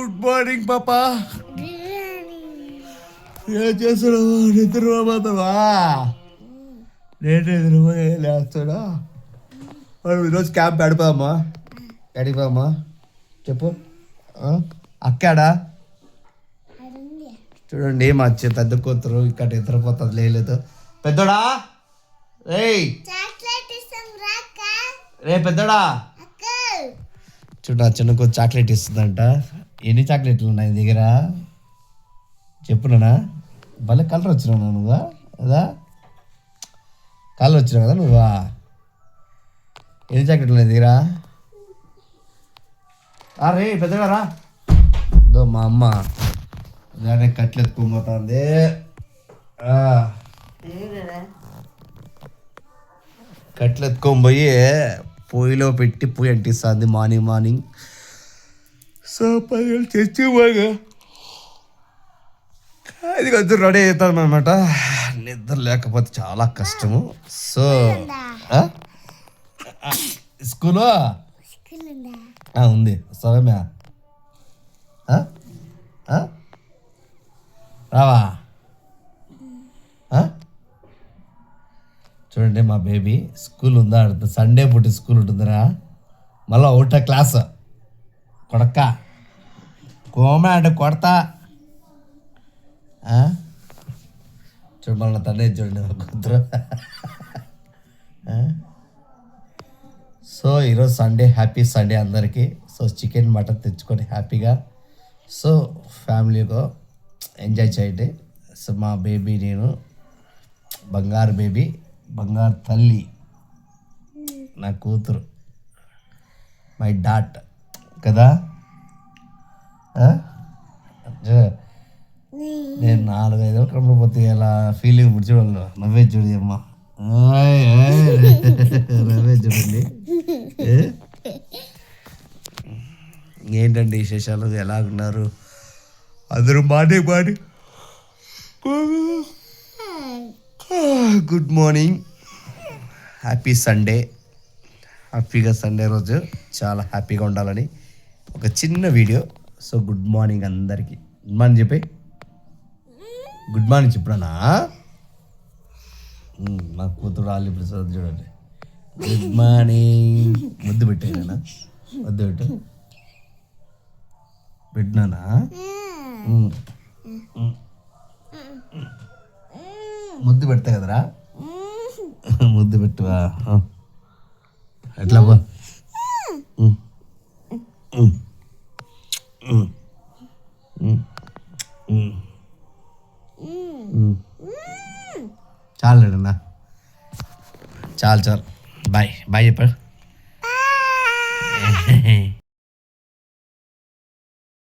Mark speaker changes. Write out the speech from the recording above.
Speaker 1: Good morning పాపా ఏం చేస్తున్నావు? నిద్రపోతావా నేను నిద్రపోయి లేస్తాడా? మనం ఈరోజు క్యాంప్ ఆడిపోదామా ఆడిపోదామా చెప్పు? అక్కాడా? చూడండి మా చె- పెద్ద కూతురు ఇక్కడ నిద్రపోతుంది లేదు పెద్దోడా? రేయ్ రే పెద్దోడా? చూడు నా చిన్న కూతురు చాక్లెట్ ఇస్తుందంట. ఎన్ని చాక్లెట్లు ఉన్నాయి దగ్గర? చెప్పునా భలే కలర్ వచ్చినావు నువ్వా? కదా కలర్ వచ్చినావు కదా నువ్వా? ఎన్ని చాక్లెట్లు ఉన్నాయి దగ్గర? రే పెద్దగా రా. దో మా అమ్మ. దాన్ని కట్లు ఎత్తుకోబోతుంది. ఆ, ఎత్తుకొని పోయి పొయ్యిలో పెట్టి పొయ్యి అంటిస్తుంది మార్నింగ్ మార్నింగ్. సో పది తెచ్చి బాగా అది కొంచెం రెడీ అవుతాం అనమాట నిద్ర లేకపోతే చాలా కష్టము. సో స్కూలు
Speaker 2: ఉందా
Speaker 1: ఆ, ఉంది. సరేమే రావా? చూడండి మా బేబీ స్కూల్ ఉందా? అడుగుతుంది సండే పుట్టి స్కూల్ ఉంటుందిరా. మళ్ళీ ఒకటో క్లాస్. కొడక్క కోమ కొడత. చూడు మళ్ళీ తండ్రి చూడండి కూతురు సో ఈరోజు సండే హ్యాపీ సండే అందరికీ. సో చికెన్ మటన్ తెచ్చుకొని హ్యాపీగా. సో ఫ్యామిలీతో ఎంజాయ్ చేయండి. సో మా బేబీ నేను బంగారు బేబీ బంగారు తల్లి నా కూతురు మై డాట్ కదా? నేను నాలుగు ఐదు కడుపులో పోతే ఎలా ఫీలింగ్ ఇప్పుడు చూడాలి నవ్వే చూడు అమ్మా. నవ్వే చూడండి. ఏంటండి విశేషాలు? ఎలా ఉన్నారు అందరూ body body good morning happy Sunday హ్యాపీగా సండే రోజు. చాలా హ్యాపీగా ఉండాలని ఒక చిన్న వీడియో సో గుడ్ మార్నింగ్ అందరికీ. గుడ్ మార్నింగ్ చెప్పి. గుడ్ మార్నింగ్ చెప్పడానా ఉమ్, మా కూతురు వాళ్ళు ఇప్పుడు చూడండి. Good morning. ముద్దు పెట్టానా ముద్దు పెట్టు. పెట్టినానా? ముద్దు పెడతా కదరా? ముద్దు పెట్టువా? ఎట్లా పో? చాలు అన్న చాలు చాలు బాయ్ బాయ్ చెప్పాడు